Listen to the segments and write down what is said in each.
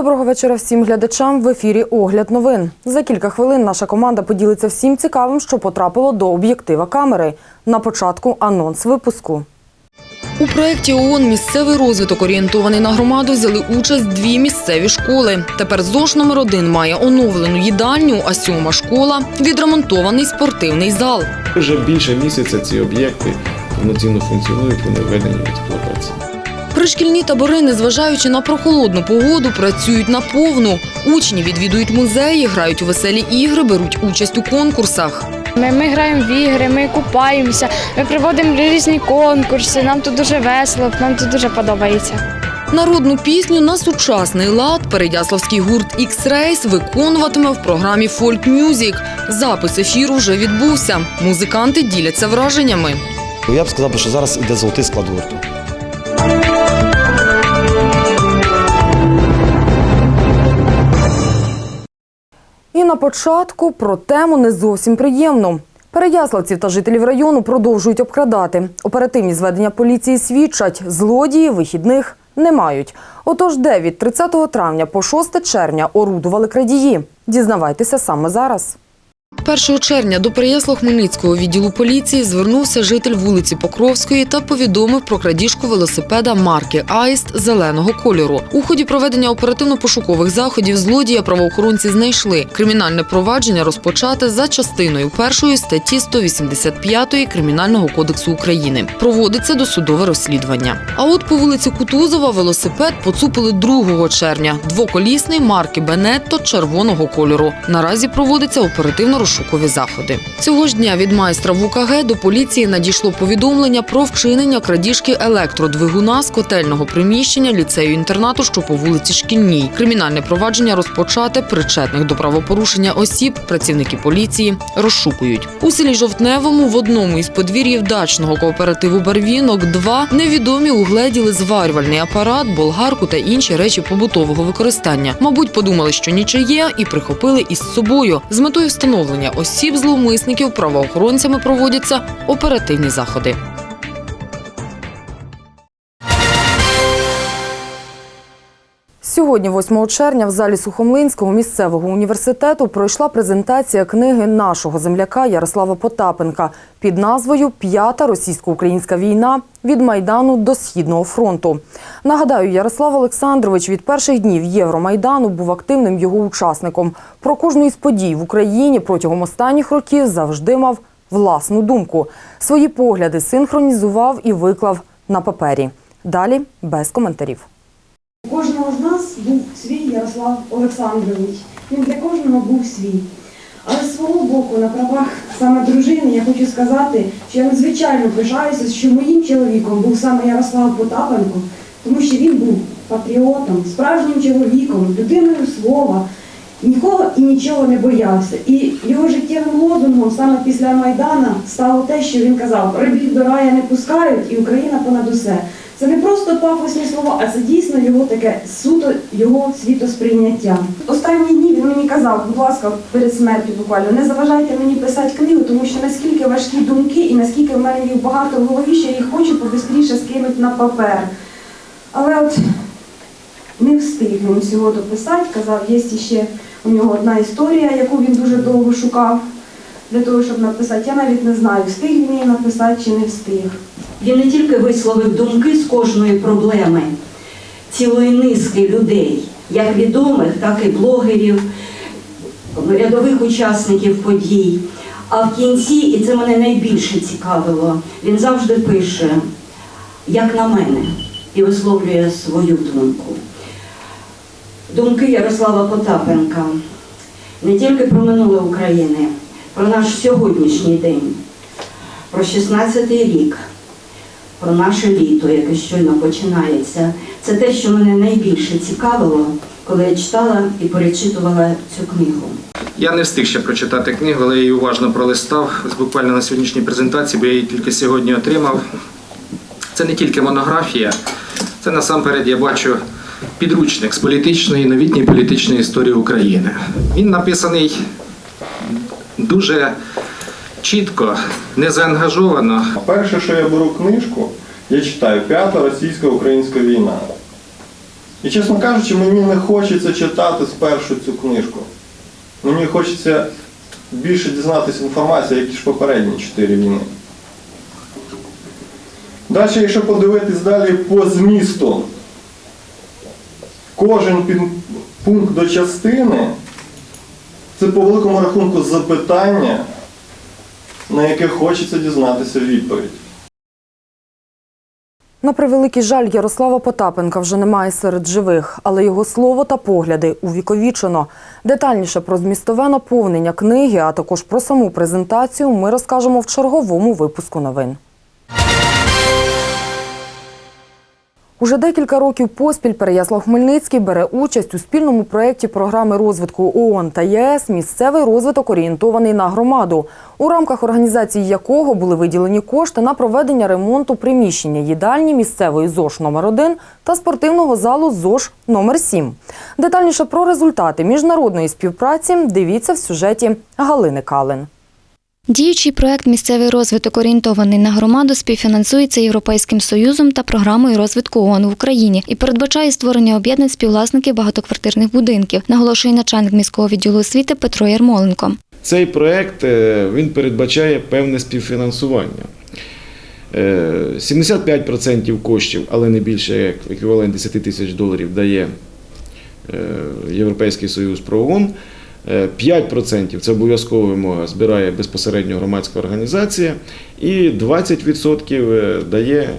Доброго вечора всім глядачам. В ефірі огляд новин. За кілька хвилин наша команда поділиться всім цікавим, що потрапило до об'єктива камери. На початку анонс випуску. У проєкті ООН Місцевий розвиток орієнтований на громаду взяли участь дві місцеві школи. Тепер ЗОШ номер один має оновлену їдальню, а сьома школа відремонтований спортивний зал. Вже більше місяця ці об'єкти повноцінно функціонують, вони введені в експлуатацію. Пришкільні табори, незважаючи на прохолодну погоду, працюють наповну. Учні відвідують музеї, грають у веселі ігри, беруть участь у конкурсах. Ми, ми граємо в ігри, ми купаємося, ми проводимо різні конкурси. Нам тут дуже весело, нам тут дуже подобається. Народну пісню на сучасний лад передяславський гурт X-Race виконуватиме в програмі Folk Music. Запис ефіру вже відбувся. Музиканти діляться враженнями. Я б сказав, що зараз іде золотий склад гурту. На початку про тему не зовсім приємну. Переяславців та жителів району продовжують обкрадати. Оперативні зведення поліції свідчать, злодії вихідних не мають. Отож, де від 30 травня по 6 червня орудували крадії? Дізнавайтеся саме зараз. 1 червня до Переяслав-Хмельницького відділу поліції звернувся житель вулиці Покровської та повідомив про крадіжку велосипеда марки Аїст зеленого кольору. У ході проведення оперативно-пошукових заходів злодія правоохоронці знайшли. Кримінальне провадження розпочате за частиною першої статті 185 Кримінального кодексу України. Проводиться досудове розслідування. А от по вулиці Кутузова велосипед поцупили 2 червня. Двоколісний марки Бенетто червоного кольору. Наразі проводиться оперативно-розшукові заходи. Цього ж дня від майстра ВУКГ до поліції надійшло повідомлення про вчинення крадіжки електродвигуна з котельного приміщення ліцею-інтернату, що по вулиці Шкільній. Кримінальне провадження розпочате. Причетних до правопорушення осіб працівники поліції розшукують. У селі Жовтневому в одному із подвір'їв дачного кооперативу Барвінок 2 невідомі угледіли зварювальний апарат, болгарку та інші речі побутового використання. Мабуть, подумали, що нічиє, і прихопили із собою. З метою встановлення осіб зловмисників правоохоронцями проводяться оперативні заходи. Сьогодні, 8 червня, в залі Сухомлинського місцевого університету пройшла презентація книги нашого земляка Ярослава Потапенка під назвою П'ята російсько-українська війна від Майдану до Східного фронту. Нагадаю, Ярослав Олександрович від перших днів Євромайдану був активним його учасником. Про кожну із подій в Україні протягом останніх років завжди мав власну думку. Свої погляди синхронізував і виклав на папері. Далі без коментарів. Кожного з нас був свій Ярослав Олександрович. Він для кожного був свій. Але з свого боку, на правах саме дружини, я хочу сказати, що я надзвичайно пишаюся, що моїм чоловіком був саме Ярослав Потапенко, тому що він був патріотом, справжнім чоловіком, людиною слова, нікого і нічого не боявся. І його життєвим лозунгом саме після Майдана стало те, що він казав: рабів до рая не пускають, і Україна понад усе. Це не просто пафосні слова, а це дійсно його таке суто його світосприйняття. Останні дні він мені казав, будь ласка, перед смертю буквально не заважайте мені писати книгу, тому що наскільки важкі думки і наскільки в мене їх багато в голові, що я їх хочу побистріше скинути на папер. Але от не встиг він всього дописати. Казав, є ще у нього одна історія, яку він дуже довго шукав для того, щоб написати. Я навіть не знаю, встиг він її написати чи не встиг. Він не тільки висловив думки з кожної проблеми цілої низки людей, як відомих, так і блогерів, рядових учасників подій. А в кінці, і це мене найбільше цікавило, він завжди пише, як на мене, і висловлює свою думку. Думки Ярослава Потапенка не тільки про минуле України, про наш сьогоднішній день, про 16-й рік про наше літо, яке щойно починається. Це те, що мене найбільше цікавило, коли я читала і перечитувала цю книгу. Я не встиг ще прочитати книгу, але її уважно пролистав буквально на сьогоднішній презентації, бо я її тільки сьогодні отримав. Це не тільки монографія, це насамперед я бачу підручник з політичної новітньої політичної історії України. Він написаний дуже чітко, незаангажовано. Перше, що я беру книжку, я читаю П'ята російсько-українська війна. І чесно кажучи, мені не хочеться читати спершу цю книжку. Мені хочеться більше дізнатися інформації, які ж попередні чотири війни. Далі, якщо подивитись далі по змісту, кожен пункт до частини це по великому рахунку запитання, на яке хочеться дізнатися відповідь. На превеликий жаль, Ярослава Потапенка вже немає серед живих, але його слово та погляди увіковічено. Детальніше про змістове наповнення книги, а також про саму презентацію ми розкажемо в черговому випуску новин. Уже декілька років поспіль Переяслав-Хмельницький бере участь у спільному проєкті програми розвитку ООН та ЄС Місцевий розвиток орієнтований на громаду, у рамках організації якого були виділені кошти на проведення ремонту приміщення їдальні місцевої ЗОЖ номер 1 та спортивного залу ЗОЖ номер 7 Детальніше про результати міжнародної співпраці дивіться в сюжеті Галини Калин. Діючий проект Місцевий розвиток орієнтований на громаду співфінансується Європейським Союзом та програмою розвитку ООН в Україні і передбачає створення об'єднань співвласників багатоквартирних будинків, наголошує начальник міського відділу освіти Петро Ярмоленко. Цей проект е, він передбачає певне співфінансування. Е, 75% коштів, але не більше як еквівалент 10 тисяч доларів дає е, Європейський Союз про ООН. Е, 5% це обов'язкова вимога збирає безпосередньо громадська організація, і 20% дає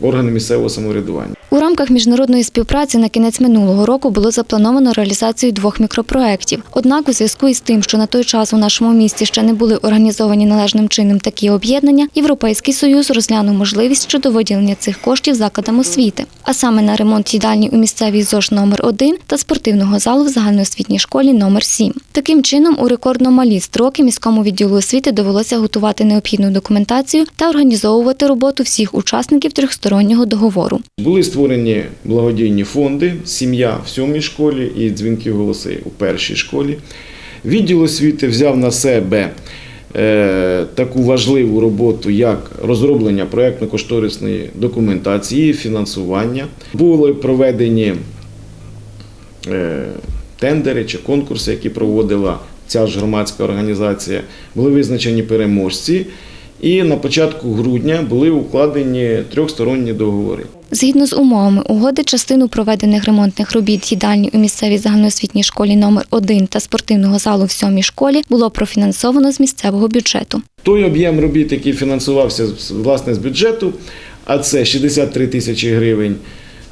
органи місцевого самоврядування. У рамках міжнародної співпраці на кінець минулого року було заплановано реалізацію двох мікропроєктів. Однак, у зв'язку із тим, що на той час у нашому місті ще не були організовані належним чином такі об'єднання, Європейський Союз розглянув можливість щодо виділення цих коштів закладам освіти, а саме на ремонт їдальні у місцевій ЗОЖ номер 1 та спортивного залу в загальноосвітній школі номер 7. Таким чином, у рекордно малі строки міському відділу освіти довелося готувати необхідну документацію та організовувати роботу всіх учасників трьохстороннього договору. Були створені благодійні фонди Сім'я в сьомій школі і дзвінки голоси у першій школі. Відділ освіти взяв на себе е, таку важливу роботу, як розроблення проєктно-кошторисної документації, фінансування. Були проведені е, тендери чи конкурси, які проводила ця ж громадська організація. Були визначені переможці. І на початку грудня були укладені трьохсторонні договори. Згідно з умовами угоди, частину проведених ремонтних робіт їдальні у місцевій загальноосвітній школі номер 1 та спортивного залу в сьомій школі було профінансовано з місцевого бюджету. Той об'єм робіт, який фінансувався власне з бюджету, а це 63 тисячі гривень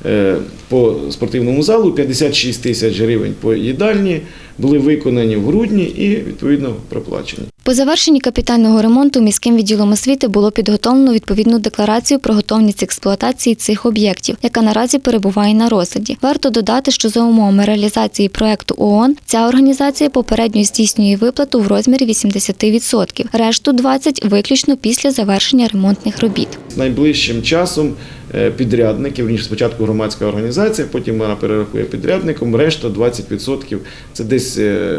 е, по спортивному залу, 56 тисяч гривень по їдальні, були виконані в грудні і відповідно проплачені. По завершенні капітального ремонту міським відділом освіти було підготовлено відповідну декларацію про готовність експлуатації цих об'єктів, яка наразі перебуває на розгляді. Варто додати, що за умовами реалізації проекту ООН ця організація попередньо здійснює виплату в розмірі 80%, решту 20% виключно після завершення ремонтних робіт. Найближчим часом е, підрядники, верніше спочатку громадська організація, потім вона перерахує підрядникам, решта 20% це десь е,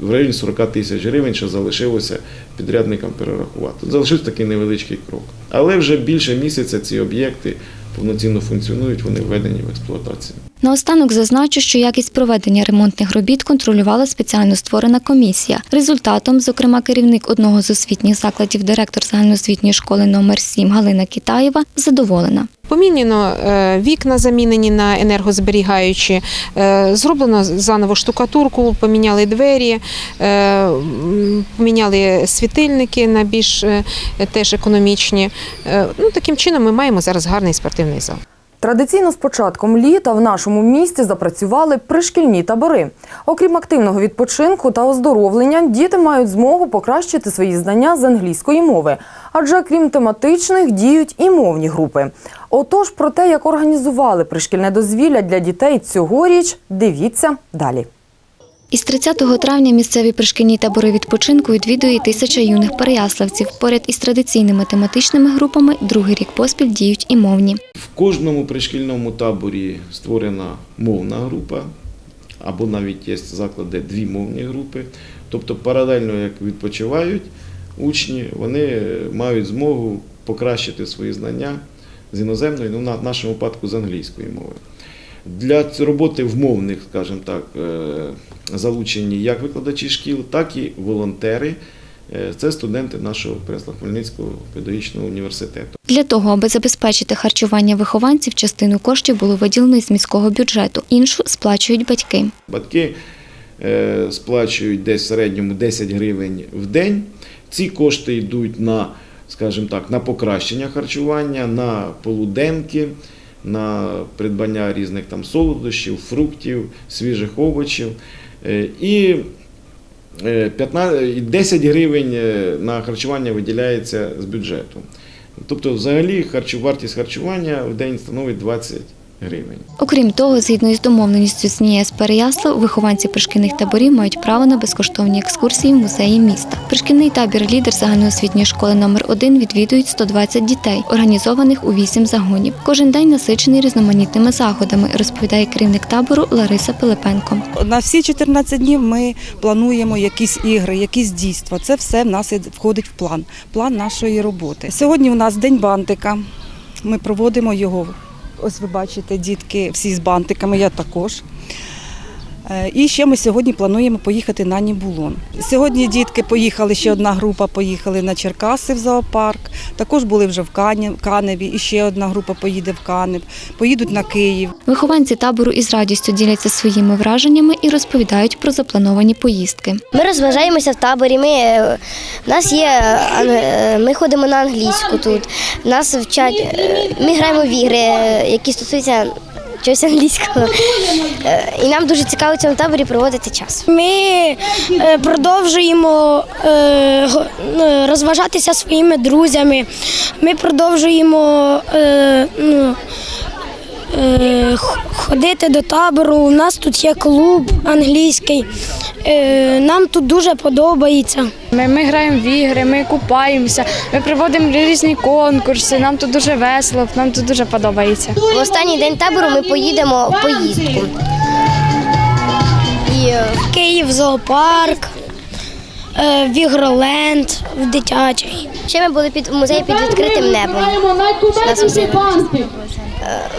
в районі 40 тисяч гривень, що залишилося підрядникам перерахувати. Залишився такий невеличкий крок. Але вже більше місяця ці об'єкти повноцінно функціонують, вони введені в експлуатацію. Наостанок зазначу, що якість проведення ремонтних робіт контролювала спеціально створена комісія. Результатом, зокрема, керівник одного з освітніх закладів, директор загальноосвітньої школи номер 7 Галина Китаєва, задоволена. Помінено е, вікна, замінені на енергозберігаючі, е, зроблено заново штукатурку, поміняли двері, е, поміняли світильники на більш теж економічні. Ну, таким чином ми маємо зараз гарний спортивний зал. Традиційно з початком літа в нашому місті запрацювали пришкільні табори. Окрім активного відпочинку та оздоровлення, діти мають змогу покращити свої знання з англійської мови, адже крім тематичних діють і мовні групи. Отож, про те, як організували пришкільне дозвілля для дітей цьогоріч, дивіться далі. Із 30 травня місцеві пришкільні табори відпочинку відвідує тисяча юних переяславців. Поряд із традиційними тематичними групами другий рік поспіль діють і мовні. В кожному пришкільному таборі створена мовна група, або навіть є заклади дві мовні групи. Тобто паралельно як відпочивають учні, вони мають змогу покращити свої знання з іноземної, ну на нашому випадку з англійської мови. Для роботи вмовних, скажімо так, е, залучені як викладачі шкіл, так і волонтери. Е, Це студенти нашого Пресло-Хмельницького педагогічного університету. Для того, аби забезпечити харчування вихованців, частину коштів було виділено з міського бюджету, іншу сплачують батьки. Батьки е, сплачують десь в середньому 10 гривень в день. Ці кошти йдуть на, скажімо так, на покращення харчування, на полуденки, на придбання різних там солодощів, фруктів, свіжих овочів. Е, І е, 15, 10 гривень е, на харчування виділяється з бюджету. Тобто, взагалі, вартість харчування в день становить 20 гривень. Окрім того, згідно із домовленістю з НІЕС Переяслав, вихованці пришкільних таборів мають право на безкоштовні екскурсії в музеї міста. Пришкільний табір лідер загальноосвітньої школи номер 1 відвідують 120 дітей, організованих у 8 загонів. Кожен день насичений різноманітними заходами, розповідає керівник табору Лариса Пилипенко. На всі 14 днів ми плануємо якісь ігри, якісь дійства. Це все в нас і входить в план, план нашої роботи. Сьогодні у нас день бантика. Ми проводимо його. Ось ви бачите, дітки всі з бантиками, я також. Е, І ще ми сьогодні плануємо поїхати на Нібулон. Сьогодні дітки поїхали, ще одна група поїхали на Черкаси в зоопарк. Також були вже в Каневі, і ще одна група поїде в Канев, поїдуть на Київ. Вихованці табору із радістю діляться своїми враженнями і розповідають про заплановані поїздки. Ми розважаємося в таборі. Ми, е, в нас є, е, ми ходимо на англійську тут. Нас вчать, ми граємо в ігри, які стосуються чогось англійського. Е, І нам дуже цікаво в цьому таборі проводити час. Ми е, продовжуємо е, розважатися своїми друзями. Ми продовжуємо ну, ходити до табору. У нас тут є клуб англійський. Е, Нам тут дуже подобається. Ми, ми граємо в ігри, ми купаємося, ми проводимо різні конкурси. Нам тут дуже весело, нам тут дуже подобається. В останній день табору ми поїдемо в поїздку. І е, В Київ зоопарк, е, в Ігроленд, в дитячий. ще ми були під музеї під відкритим небом. Нас Е,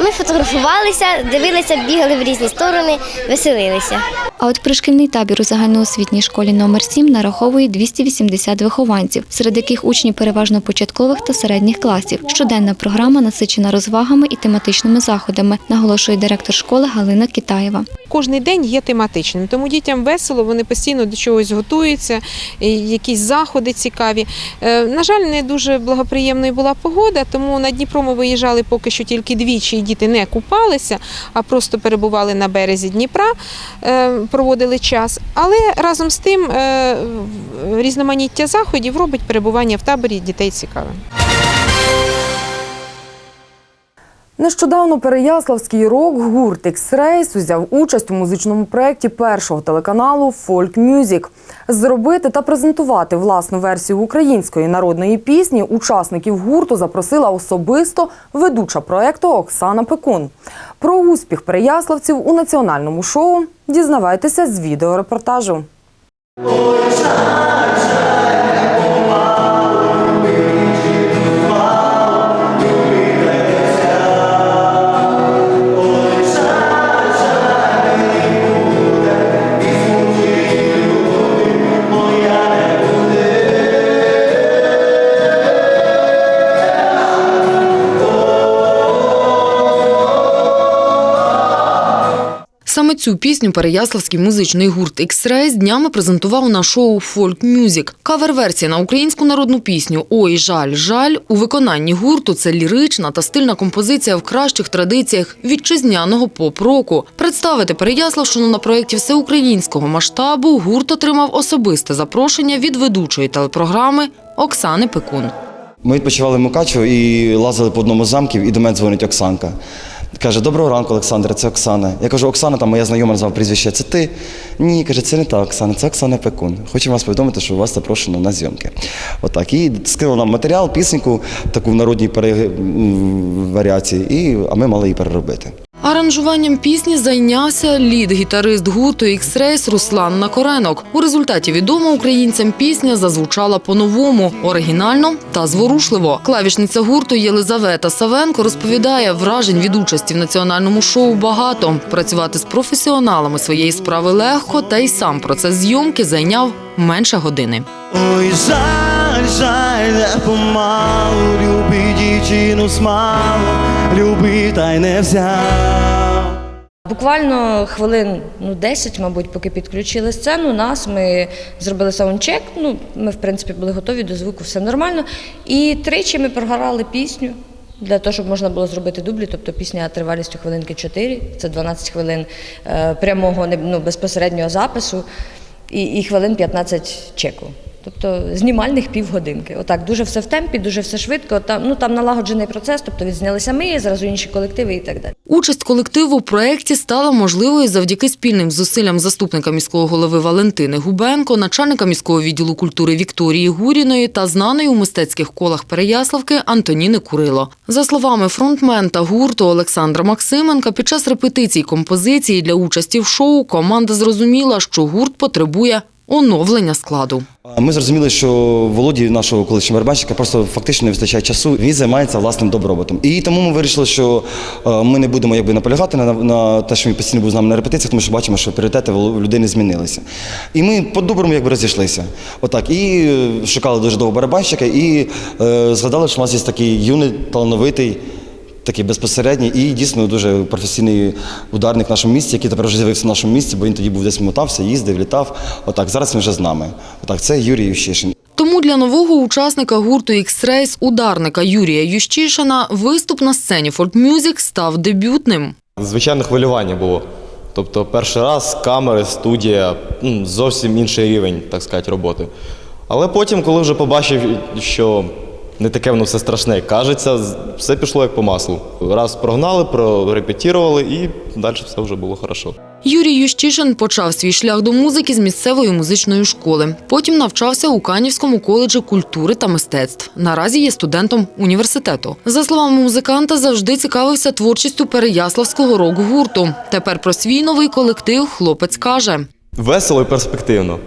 Ми фотографувалися, дивилися, бігали в різні сторони, веселилися. А от пришкільний табір у загальноосвітній школі номер 7 нараховує 280 вихованців, серед яких учні переважно початкових та середніх класів. Щоденна програма насичена розвагами і тематичними заходами, наголошує директор школи Галина Китаєва. Кожний день є тематичним, тому дітям весело, вони постійно до чогось готуються, якісь заходи цікаві. Е, На жаль, не дуже благоприємною була погода, тому на Дніпро ми виїжджали поки що тільки двічі, і діти не купалися, а просто перебували на березі Дніпра, е, проводили час. Але разом з тим е, різноманіття заходів робить перебування в таборі дітей цікавим. Нещодавно Переяславський рок-гурт X-Race узяв участь у музичному проєкті першого телеканалу Folk Music. Зробити та презентувати власну версію української народної пісні учасників гурту запросила особисто ведуча проєкту Оксана Пекун. Про успіх переяславців у національному шоу дізнавайтеся з відеорепортажу. Саме цю пісню переяславський музичний гурт з днями презентував на шоу Folk Music. Кавер-версія на українську народну пісню Ой, жаль, жаль у виконанні гурту це лірична та стильна композиція в кращих традиціях вітчизняного поп-року. Представити Переяславщину на проєкті всеукраїнського масштабу гурт отримав особисте запрошення від ведучої телепрограми Оксани Пекун. Ми відпочивали в Мукачево і лазили по одному з замків, і до мене дзвонить Оксанка. Каже, доброго ранку, Олександре, це Оксана. Я кажу, Оксана, там моя знайома назвав прізвище. Це ти? Ні, каже, це не та Оксана, це Оксана Пекун. Хочемо вас повідомити, що вас запрошено на зйомки. Отак. І скинула нам матеріал, пісеньку, таку в народній варіації, і... а ми мали її переробити. Аранжуванням пісні зайнявся лід-гітарист гурту X-Race Руслан Накоренок. У результаті відома українцям пісня зазвучала по-новому, оригінально та зворушливо. Клавішниця гурту Єлизавета Савенко розповідає, вражень від участі в національному шоу багато. Працювати з професіоналами своєї справи легко, та й сам процес зйомки зайняв менше години. Ой, жаль, жаль, не люби смалу, люби та й не взяв. Буквально хвилин ну, 10, мабуть, поки підключили сцену, нас ми зробили саундчек. Ну, ми, в принципі, були готові до звуку, все нормально. І тричі ми програли пісню для того, щоб можна було зробити дублі. Тобто пісня тривалістю хвилинки 4, це 12 хвилин е, прямого ну, безпосереднього запису і, і хвилин 15 чеку. Тобто знімальних півгодинки. Отак, дуже все в темпі, дуже все швидко. Там, ну, там налагоджений процес, тобто відзнялися ми, зразу інші колективи і так далі. Участь колективу у проєкті стала можливою завдяки спільним зусиллям заступника міського голови Валентини Губенко, начальника міського відділу культури Вікторії Гуріної та знаної у мистецьких колах Переяславки Антоніни Курило. За словами фронтмента гурту Олександра Максименка, під час репетицій композиції для участі в шоу команда зрозуміла, що гурт потребує оновлення складу. Ми зрозуміли, що Володі, нашого колишнього барабанщика, просто фактично не вистачає часу. Він займається власним добробутом. І тому ми вирішили, що е, ми не будемо якби наполягати на, на те, що він постійно був з нами на репетиціях, тому що бачимо, що пріоритети в людини змінилися. І ми по-доброму якби розійшлися. Отак. І е, шукали дуже довго барабанщика, і е, згадали, що у нас є такий юний, талановитий. Такий безпосередній і дійсно дуже професійний ударник в нашому місті, який тепер вже з'явився в нашому місті, бо він тоді був десь мотався, їздив, літав. Отак, зараз він вже з нами. Отак, це Юрій Ющишин. Тому для нового учасника гурту X-Race, ударника Юрія Ющишина, виступ на сцені Folk Music став дебютним. Звичайно, хвилювання було. Тобто, перший раз камери, студія, ну, зовсім інший рівень, так сказати, роботи. Але потім, коли вже побачив, що не таке воно все страшне, як кажеться, все пішло як по маслу. Раз прогнали, прорепетірували і далі все вже було хорошо. Юрій Ющишин почав свій шлях до музики з місцевої музичної школи. Потім навчався у Канівському коледжі культури та мистецтв. Наразі є студентом університету. За словами музиканта, завжди цікавився творчістю Переяславського рок-гурту. Тепер про свій новий колектив хлопець каже. Весело і перспективно,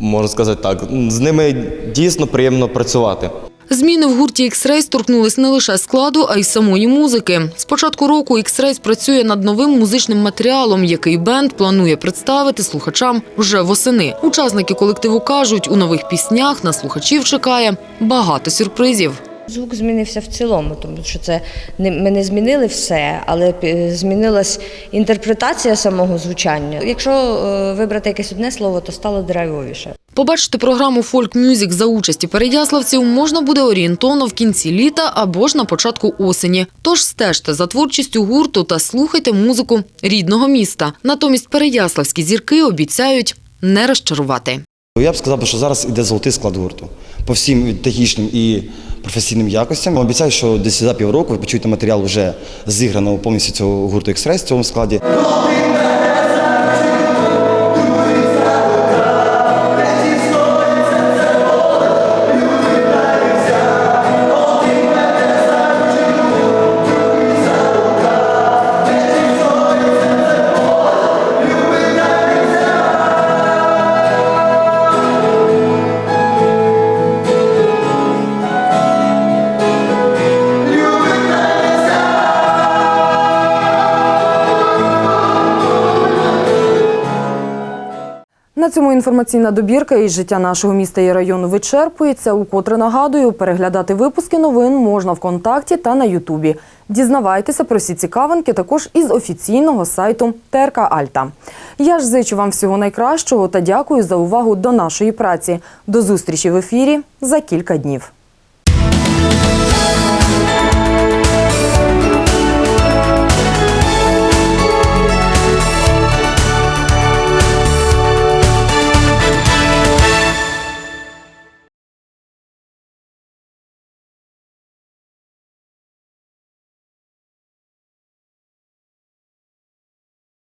можна сказати так. З ними дійсно приємно працювати. Зміни в гурті X-Race торкнулись не лише складу, а й самої музики. З початку року X-Race працює над новим музичним матеріалом, який бенд планує представити слухачам вже восени. Учасники колективу кажуть, у нових піснях на слухачів чекає багато сюрпризів. Звук змінився в цілому, тому що це ми не змінили все, але змінилась інтерпретація самого звучання. Якщо е, вибрати якесь одне слово, то стало драйвовіше. Побачити програму Folk Music за участі переяславців можна буде орієнтовно в кінці літа або ж на початку осені. Тож стежте за творчістю гурту та слухайте музику рідного міста. Натомість переяславські зірки обіцяють не розчарувати. Я б сказав, що зараз іде золотий склад гурту по всім технічним і професійним якостям. Обіцяю, що десь за півроку ви почуєте матеріал вже зіграного повністю цього гурту X-Ray в цьому складі. Цьому інформаційна добірка із життя нашого міста і району вичерпується. Укотре нагадую, переглядати випуски новин можна ВКонтакті та на Ютубі. Дізнавайтеся про всі цікавинки також із офіційного сайту ТРК Альта. Я ж зичу вам всього найкращого та дякую за увагу до нашої праці. До зустрічі в ефірі за кілька днів.